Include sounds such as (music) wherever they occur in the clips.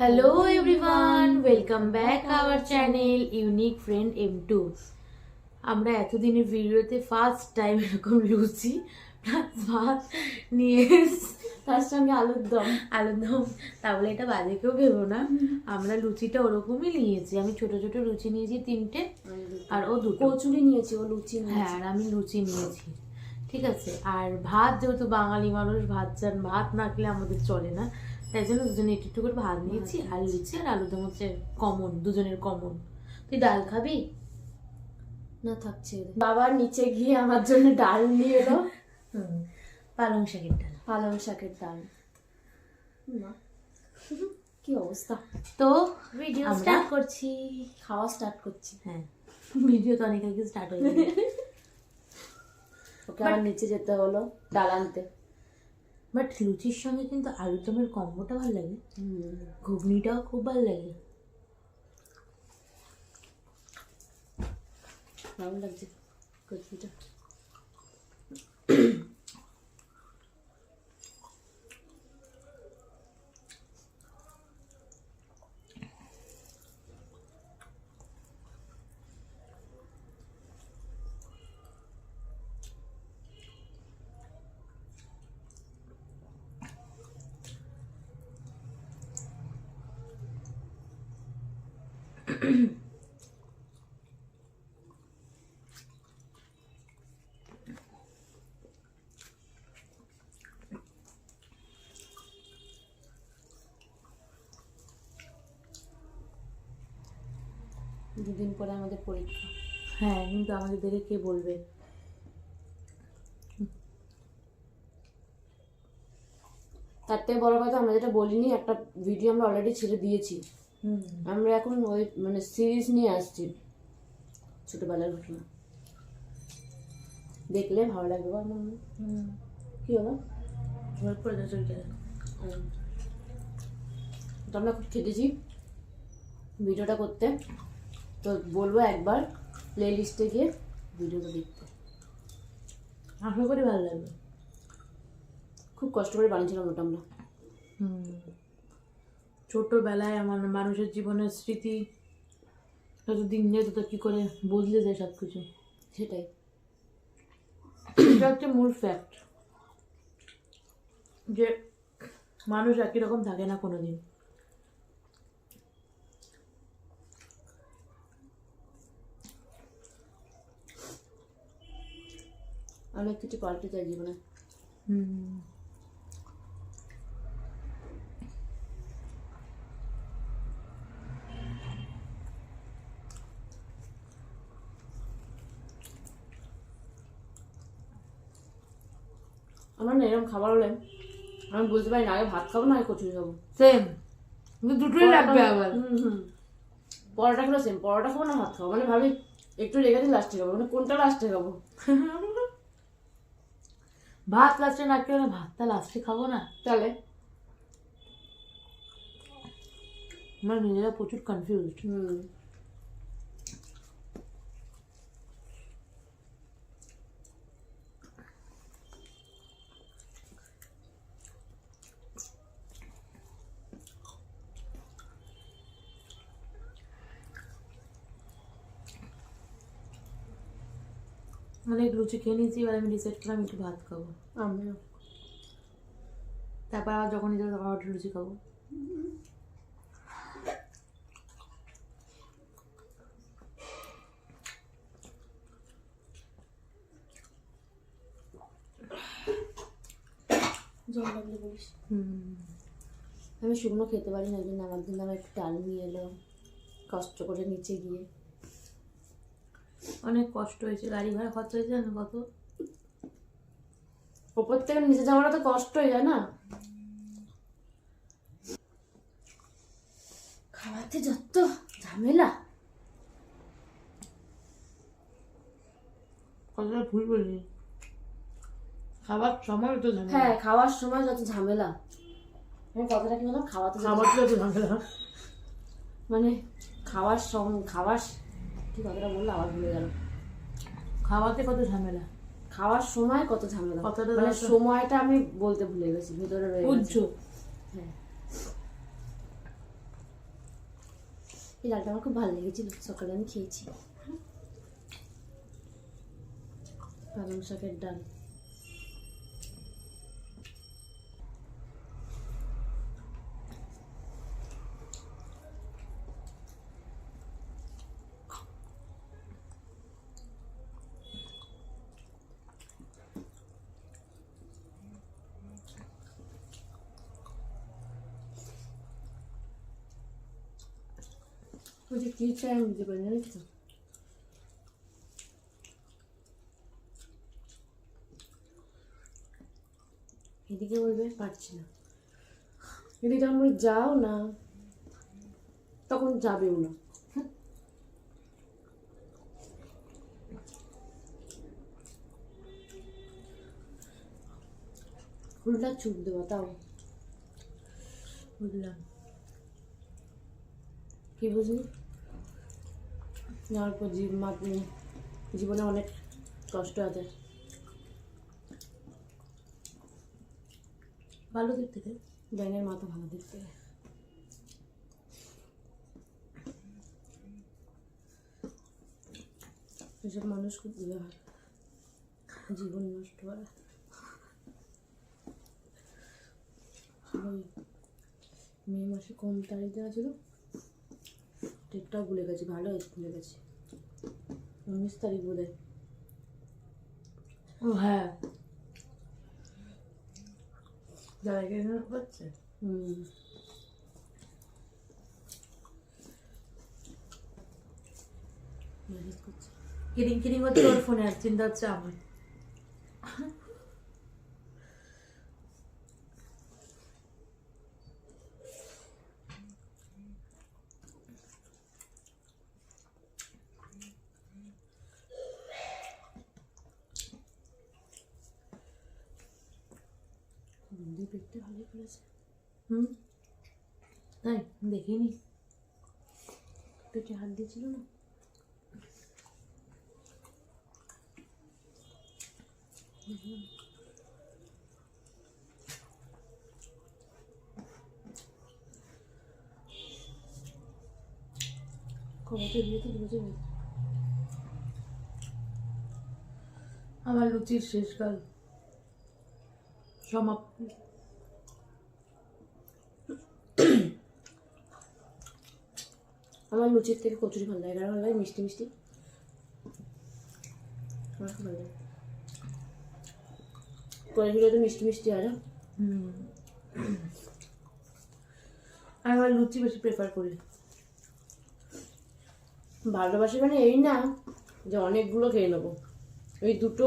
Hello everyone welcome back our channel unique friend M two আমরা এতদিনের ভিডিওতে first time এরকম লুচি প্লাস ভাত নিয়ে। তার সঙ্গে আলুর দম। আলুর দম। তাহলে এটা বাজে কেউ ভেবো না। আমরা লুচিটা ওরকমই নিয়েছি। আমি ছোট ছোট লুচি নিয়েছি তিনটে আর ও দুটো। কচুরি নিয়েছি ও লুচি হ্যাঁ আর আমি লুচি নিয়েছি। ঠিক আছে? আর ভাত যেহেতু বাঙালি মানুষ ভাত চান ভাত না খেলে আমাদের চলে না। তাই জন্য দুজনে একটু একটু করে ভাত নিয়েছি আর লুচি আর আলুদম হচ্ছে কমন দুজনের কমন। তুই ডাল খাবি? না থাকছে বাবার নিচে গিয়ে আমার জন্য ডাল নিয়ে এলো। পালং শাকের ডাল। পালং শাকের ডাল। না। কি অবস্থা? তো ভিডিও স্টার্ট করছি খাওয়া স্টার্ট করছি। হ্যাঁ ভিডিও তো অনেক আগে স্টার্ট হয়ে গেছে। (laughs) ওকে আবার নিচে যেতে হলো ডাল আনতে। বাট লুচির সঙ্গে কিন্তু আলুরদমের কম্বোটা ভালো লাগে। ঘুগনিটাও খুব ভালো লাগে। ভালো লাগছে কচুরিটা দুদিন পরে আমাদের পরীক্ষা। হ্যাঁ কিন্তু আমাদের কে বলবে? তার থেকে বড় কথা আমরা যেটা বলিনি একটা ভিডিও আমরা অলরেডি ছেড়ে দিয়েছি। আমরা এখন ওই মানে সিরিজ নিয়ে আসছি। ছোটবেলার ঘটনা। দেখলে ভালো লাগবে বল আমার মনে। হুম। কি হলো আমরা খুব খেটেছি ভিডিওটা করতে। তো বলব একবার প্লে লিস্টে গিয়ে ভিডিওটা দেখতে। আশা করি ভালো লাগবে। খুব কষ্ট করে বানিয়েছিলাম ওটা আমরা। হুম। ছোটবেলায় আমার মানুষের জীবনের স্মৃতি যত দিন যায় তত কী করে বদলে যায় সব কিছু সেটাই। এটা হচ্ছে মূল ফ্যাক্ট যে মানুষ একই রকম থাকে না কোনো দিন অনেক কিছু পাল্টে যায় জীবনে। হুম। আমার না এরকম খাবার হলে আমি বুঝতে পারি না আগে ভাত খাব না আগে কচুরি খাব। সেম দুটোই লাগবে আবার। পরোটা খেলো সেম পরোটা খাব না ভাত খাব মানে ভাবি একটু রেখে দিয়ে লাস্টে খাব মানে কোনটা লাস্টে খাব? (laughs) ভাত লাস্টে না খেলে না ভাতটা লাস্টে খাব না। তাহলে? আমরা নিজেরা প্রচুর কনফিউজ হুম। অনেক লুচি খেয়ে নিয়েছি এবার আমি ডিসাইড করলাম একটু ভাত খাব। আমিও। তারপর আবার যখন নিজে তখন লুচি খাব। জল লাগলে বলিস। হুম। আমি শুকনো খেতে পারি না জন্য আমার জন্য আমার একটু ডাল নিয়ে এলো কষ্ট করে নিচে গিয়ে। অনেক কষ্ট হয়েছে গাড়ি ভাড়া খরচা হয়েছে জানো কত? ওপর থেকে নিচে যাওয়াটা তো কষ্ট হয়ে যায় না? খাওয়াতে যত ঝামেলা। কতটা ভুল বলিনি খাবার সময় তো ঝামেলা। হ্যাঁ খাওয়ার সময় যত ঝামেলা। আমি কথাটা কি বললাম? খাওয়াতে যত খাবার যত ঝামেলা। মানে খাওয়ার সময় খাওয়ার কি কথাটা বলল আবার ভুলে গেল। খাওয়াতে কত ঝামেলা? খাওয়ার সময় কত ঝামেলা কতটা মানে সময়টা আমি বলতে ভুলে গেছি ভেতরে রয়ে গেছে। হ্যাঁ। এই ডালটা আমার খুব ভালো লেগেছিল সকালে আমি খেয়েছি। পালং শাকের ডাল। বুঝতে পারি না জানিস তো এদিকে বলবে পারছি না এদিকে বলি যাও না তখন যাবেও না ফুলটা চুপ দেওয়া তাও বুঝলাম কি বুঝলি যাওয়ার পর জীবনে অনেক কষ্ট আছে। ভালো দিক থেকে। ব্যাঙের মাথা ভালো দিক থেকে। এসব মানুষ খুব ইয়ে হয় জীবন নষ্ট করে। মে মাসে কম তারিখ দেওয়া ছিল। ডেটটাও ভুলে গেছি ভালো হয়েছে ভুলে গেছি। উনিশ তারিখ বোধ ও হ্যাঁ। হুম। করছে। কিরিং কিরিং হচ্ছে ওর ফোনে আর চিন্তা হচ্ছে আমার। পেটটা ভালো করেছে। হুম? তাই দেখিনি পেটে হাত দিয়েছিল না? আমার লুচির শেষকাল। সমাপ্তি। আমার লুচির থেকে কচুরি ভালো লাগে। কারণ ভালো লাগে মিষ্টি মিষ্টি। আমার খুব ভালো লাগে। কয়েকগুলো তো মিষ্টি মিষ্টি আর আমি আবার লুচি বেশি প্রেফার করি। ভালোবাসি মানে এই না যে অনেকগুলো খেয়ে নেব। এই দুটো।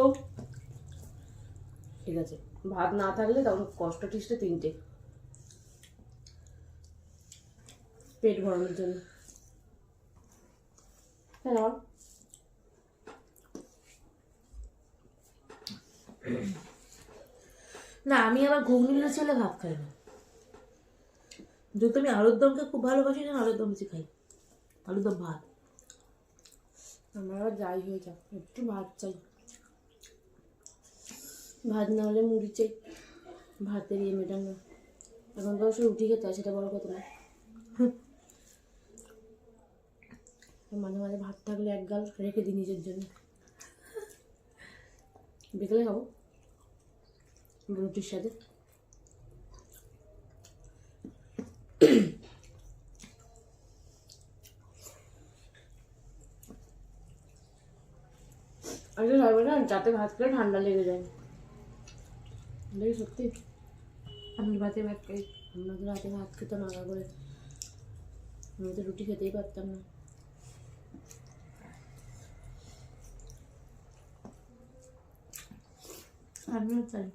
ঠিক আছে। ভাত না থাকলে তখন কষ্ট টিসতে তিনটে। পেট ভরানোর জন্য। বল। না আমি আবার ঘুগনি লুচি হলে ভাত খাই না। যেহেতু আমি আলুর দমকে খুব ভালোবাসি না আলুর দম খাই। আলুর দম ভাত। আমার আবার যাই হয়ে যাক একটু ভাত চাই। ভাত না হলে মুড়ি চাই। ভাতের ইয়ে মেটান। এখন তো অবশ্য রুটি খেতে হয় সেটা বড় কথা না মাঝে মাঝে ভাত থাকলে এক গাল রেখে দিই নিজের জন্য। বিকেলে খাব রুটির সাথে। আরে লাগবে না যাতে ভাত খেলে ঠান্ডা লেগে যায়। সত্যি। আমি ভাতে ভাত খাই, আমরা তো রাতে ভাত খেতাম আগা করে। আমি তো রুটি খেতেই পারতাম না। আমিও চাই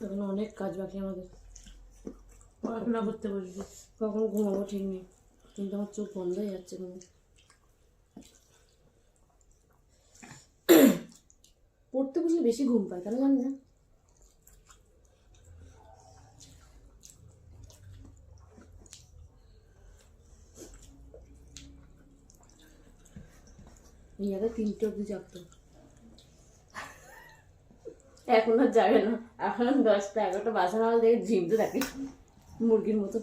তখন অনেক কাজ বাকি আমাদের। পড়াশোনা করতে বসবি। কখন ঘুমাবো ঠিক নেই। কিন্তু আমার চোখ বন্ধ হয়ে যাচ্ছে ঘুমে পড়তে বসলে বেশি ঘুম পায় কেন জানি না। এই আগে তিনটে অব্দি জাগতো এখন আর যাবে না। এখন দশটা এগারোটা বাসা না দেখে ঝিমতে থাকে। মুরগির মতো।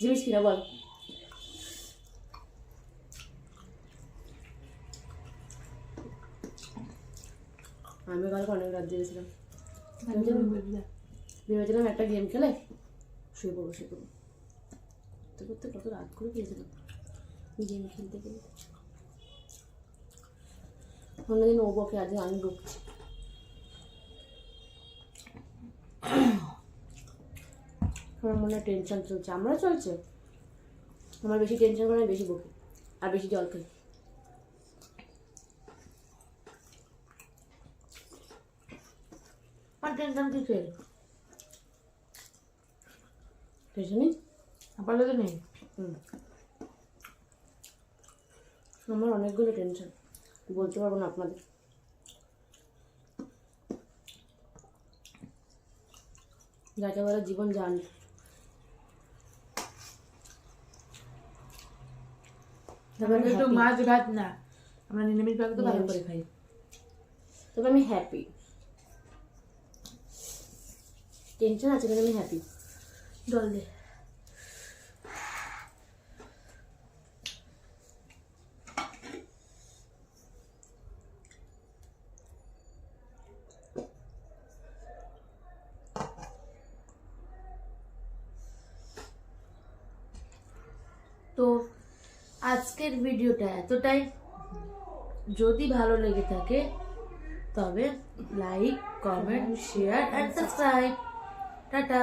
জিনিস কিনা বল। আমি কালকে অনেক রাত জেগেছিলাম ভেবেছিলাম একটা গেম খেলে শুয়ে পড়ব শুয়ে পড়ব। করতে করতে কত রাত করে গিয়েছিলাম। গেম খেলতে গেলে। অন্যদিন ও বকে আজ আমি বকছি। আমার মনে হয় টেনশন চলছে। আমরা চলছে। আমার বেশি টেনশন করে বেশি বকি। আর বেশি জল খাই। আর টেনশন কিসের টেনশনই আপাতত নেই। হুম। আমার অনেকগুলো টেনশন বলতে পারব না আপনাদের। যাকে বলে জীবন জান তবে আমি একটু happy। মাছ ভাত না আমরা নিরামিষ ভাত তো ভালো নিরামিষ। করে খাই তবে আমি হ্যাপি টেনশন আছে কিন্তু আমি হ্যাপি জল দে তো আজকের ভিডিওটা এতটাই। যদি ভালো লেগে থাকে তবে like comment share and subscribe tata.